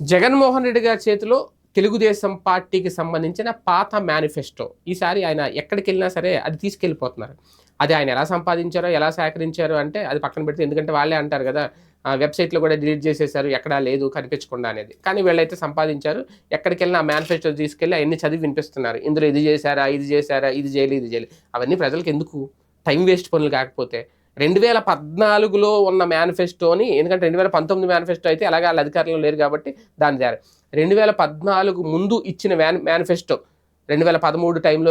జగన్మోహన్ రెడ్డి గారి చేతిలో తెలుగుదేశం పార్టీకి సంబంధించిన పాత మేనిఫెస్టో. ఈసారి ఆయన ఎక్కడికి వెళ్ళినా సరే అది తీసుకెళ్ళిపోతున్నారు. అది ఆయన ఎలా సంపాదించారో ఎలా సేకరించారో అంటే అది పక్కన పెడితే ఎందుకంటే వాళ్ళే అంటారు కదా వెబ్సైట్లో కూడా డిలీట్ చేసేసారు ఎక్కడా లేదు కనిపించకుండా అనేది. కానీ వీళ్ళైతే సంపాదించారు ఎక్కడికి వెళ్ళినా ఆ మేనిఫెస్టో తీసుకెళ్ళి అవన్నీ చదివి వినిపిస్తున్నారు. ఇందులో ఇది చేశారా ఇది చేశారా ఇది చేయలేదు ఇది చేయలేదు. అవన్నీ ప్రజలకు ఎందుకు? టైం వేస్ట్ పనులు కాకపోతే. రెండు వేల పద్నాలుగులో ఉన్న మేనిఫెస్టోని ఎందుకంటే రెండు వేల పంతొమ్మిది మేనిఫెస్టో అయితే అలాగే వాళ్ళ అధికారంలో లేరు కాబట్టి దాని ద్వారా రెండు వేల పద్నాలుగు ముందు ఇచ్చిన మేనిఫెస్టో రెండు వేల పదమూడు టైంలో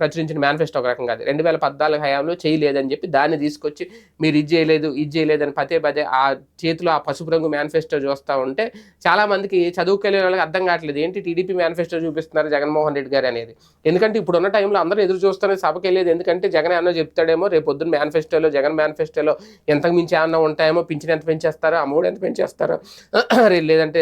ప్రచురించిన మేనిఫెస్టో ఒక రకంగా అది. రెండు వేల పద్నాలుగు హయాంలో చేయలేదని చెప్పి దాన్ని తీసుకొచ్చి మీరు ఇది చేయలేదు ఇది చేయలేదని పదే పదే ఆ చేతిలో ఆ పసుపు రంగు మేనిఫెస్టో చూస్తూ ఉంటే చాలా మందికి చదువుకెళ్ళే వాళ్ళకి అర్థం కావట్లేదు. ఏంటి టీడీపీ మేనిఫెస్టో చూపిస్తున్నారు జగన్మోహన్ రెడ్డి గారు అనేది? ఎందుకంటే ఇప్పుడు ఉన్న టైంలో అందరూ ఎదురు చూస్తున్నారు సభకి వెళ్ళేది ఎందుకంటే జగన్ ఏమన్నా చెప్తాడేమో రేపు పొద్దున్న మేనిఫెస్టోలో జగన్ మేనిఫెస్టోలో ఎంతకు మించి ఏమన్నా ఉంటాయేమో పింఛన్ ఎంత పెంచేస్తారో అమౌంట్ ఎంత పెంచేస్తారో? లేదంటే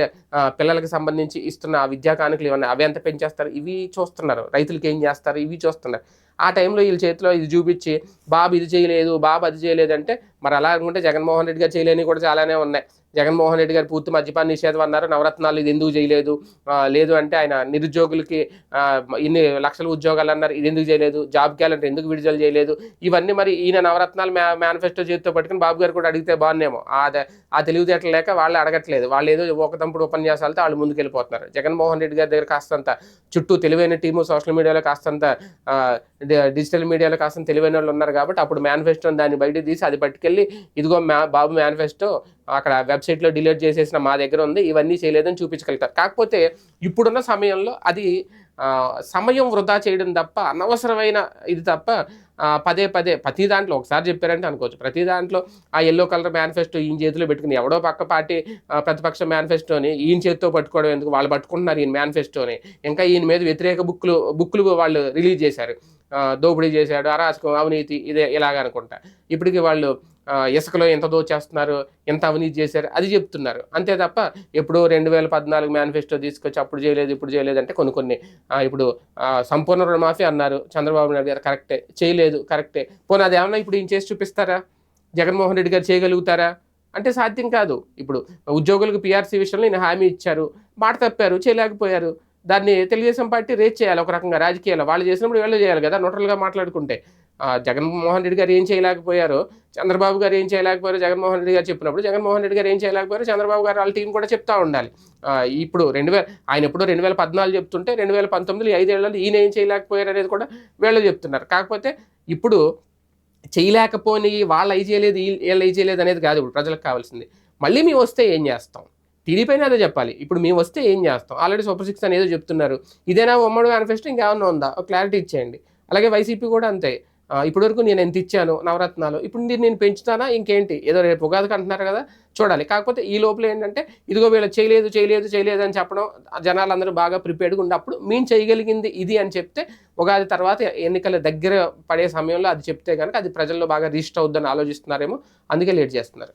పిల్లలకి సంబంధించి ఇస్తున్న ఆ విద్యా కానుకలు ఇవన్నీ అవి ఎంత పెంచేస్తారు? ఇవి చూస్తున్నారు. రైతులకి ఏం చేస్తారు? ఇవి చూస్తున్నారు. ఆ టైంలో వీళ్ళ చేతిలో ఇది చూపించి బాబు ఇది చేయలేదు బాబు అది చేయలేదు అంటే మరి అలా అనుకుంటే జగన్మోహన్ రెడ్డి గారు చేయలేని కూడా చాలానే ఉన్నాయి. జగన్మోహన్ రెడ్డి గారు పూర్తి మద్యపాన నిషేధం అన్నారు. నవరత్నాలు ఇది ఎందుకు చేయలేదు? లేదు అంటే ఆయన నిరుద్యోగులకి ఇన్ని లక్షల ఉద్యోగాలు అన్నారు. ఇది ఎందుకు చేయలేదు? జాబ్ క్యాలెండర్ ఎందుకు విడుదల చేయలేదు? ఇవన్నీ మరి ఈయన నవరత్నాలు మే మేనిఫెస్టో చేతితో పట్టుకుని బాబు గారు కూడా అడిగితే బాగున్నేమో. ఆ ఆ తెలివితేటలు లేక వాళ్ళు అడగట్లేదు. వాళ్ళు ఏదో ఒక తంపుడు ఉపన్యాసాలతో వాళ్ళు ముందుకెళ్ళిపోతున్నారు. జగన్మోహన్ రెడ్డి గారి దగ్గర కాస్తంత చుట్టూ తెలివైన టీము సోషల్ మీడియాలో కాస్తంత డిజిటల్ మీడియాలో కాస్తంత తెలివైన వాళ్ళు ఉన్నారు కాబట్టి అప్పుడు మేనిఫెస్టోని దాన్ని బయట తీసి అది పట్టుకెళ్ళి ఇదిగో మా బాబు మేనిఫెస్టో అక్కడ వెబ్సైట్లో డిలీట్ చేసేసిన మా దగ్గర ఉంది. ఇవన్నీ చేయలేదని చూపించగలుగుతారు. కాకపోతే ఇప్పుడున్న సమయంలో అది సమయం వృధా చేయడం తప్ప అనవసరమైన ఇది తప్ప పదే పదే ప్రతి దాంట్లో ఒకసారి చెప్పారంటే అనుకోవచ్చు. ప్రతి దాంట్లో ఆ ఎల్లో కలర్ మేనిఫెస్టో ఈయన చేతిలో పెట్టుకుని ఎవడో పక్క పార్టీ ప్రతిపక్ష మేనిఫెస్టోని ఈయన చేతితో పట్టుకోవడం ఎందుకు? వాళ్ళు పట్టుకుంటున్నారు ఈయన మేనిఫెస్టోని ఇంకా ఈయన మీద వ్యతిరేక బుక్లు బుక్లు వాళ్ళు రిలీజ్ చేశారు. దోపిడీ చేశాడు అరాచకం అవినీతి ఇదే ఇలాగ అనుకుంటా. ఇప్పటికి వాళ్ళు ఇసుకలో ఎంత దోచేస్తున్నారు ఎంత అవినీతి చేశారు అది చెప్తున్నారు. అంతే తప్ప ఎప్పుడు రెండు వేల పద్నాలుగు మేనిఫెస్టో తీసుకొచ్చి అప్పుడు చేయలేదు ఇప్పుడు చేయలేదు అంటే కొన్ని కొన్ని ఇప్పుడు సంపూర్ణ రుణమాఫీ అన్నారు చంద్రబాబు నాయుడు గారు. కరెక్టే చేయలేదు కరెక్టే. పోనీ అది ఏమన్నా ఇప్పుడు ఈయన చేసి చూపిస్తారా? జగన్మోహన్ రెడ్డి గారు చేయగలుగుతారా? అంటే సాధ్యం కాదు. ఇప్పుడు ఉద్యోగులకు పిఆర్సీ విషయంలో ఈయన హామీ ఇచ్చారు మాట తప్పారు చేయలేకపోయారు. దాన్ని తెలుగుదేశం పార్టీ రేట్ చేయాలి ఒక రకంగా రాజకీయాలు వాళ్ళు చేసినప్పుడు వీళ్ళు చేయాలి కదా నోటల్గా మాట్లాడుకుంటే. జగన్మోహన్ రెడ్డి గారు ఏం చేయలేకపోయారు చంద్రబాబు గారు ఏం చేయలేకపోయారు జగన్మోహన్ రెడ్డి గారు చెప్పినప్పుడు జగన్మోహన్ రెడ్డి గారు ఏం చేయలేకపోయారు చంద్రబాబు గారు వాళ్ళ టీం కూడా చెప్తా ఉండాలి. ఇప్పుడు రెండు వేల ఆయన ఎప్పుడు రెండు వేల పద్నాలుగు చెప్తుంటే రెండు వేల పంతొమ్మిదిలో ఈ ఐదేళ్ళలో ఈయన ఏం చేయలేకపోయారు అనేది కూడా వీళ్ళు చెప్తున్నారు. కాకపోతే ఇప్పుడు చేయలేకపోని వాళ్ళు అయి చేయలేదు వీళ్ళు అయి చేయలేదు అనేది కాదు ఇప్పుడు ప్రజలకు కావాల్సింది. మళ్ళీ మేము వస్తే ఏం చేస్తాం? టీడీపైన అదే చెప్పాలి. ఇప్పుడు మేము వస్తే ఏం చేస్తాం? ఆల్రెడీ సూపర్ సిక్స్ అనేదో చెప్తున్నారు. ఇదేనా ఉమ్మడి మేనిఫెస్టో ఇంకేమన్నా ఉందా? క్లారిటీ ఇచ్చేయండి. అలాగే వైసీపీ కూడా అంతే. ఇప్పటివరకు నేను ఎంత ఇచ్చాను నవరత్నాలు ఇప్పుడు దీన్ని నేను పెంచుతానా ఇంకేంటి? ఏదో రేపు ఉగాదికి అంటున్నారు కదా చూడాలి. కాకపోతే ఈ లోపల ఏంటంటే ఇదిగో వీళ్ళు చేయలేదు చేయలేదు చేయలేదు అని చెప్పడం జనాలందరూ బాగా ప్రిపేర్డ్గా ఉన్నప్పుడు మేము చేయగలిగింది ఇది అని చెప్తే ఉగాది తర్వాత ఎన్నికల దగ్గర పడే సమయంలో అది చెప్తే కనుక అది ప్రజల్లో బాగా రిజిస్టర్ అవుద్దని ఆలోచిస్తున్నారేమో అందుకే లేట్ చేస్తున్నారు.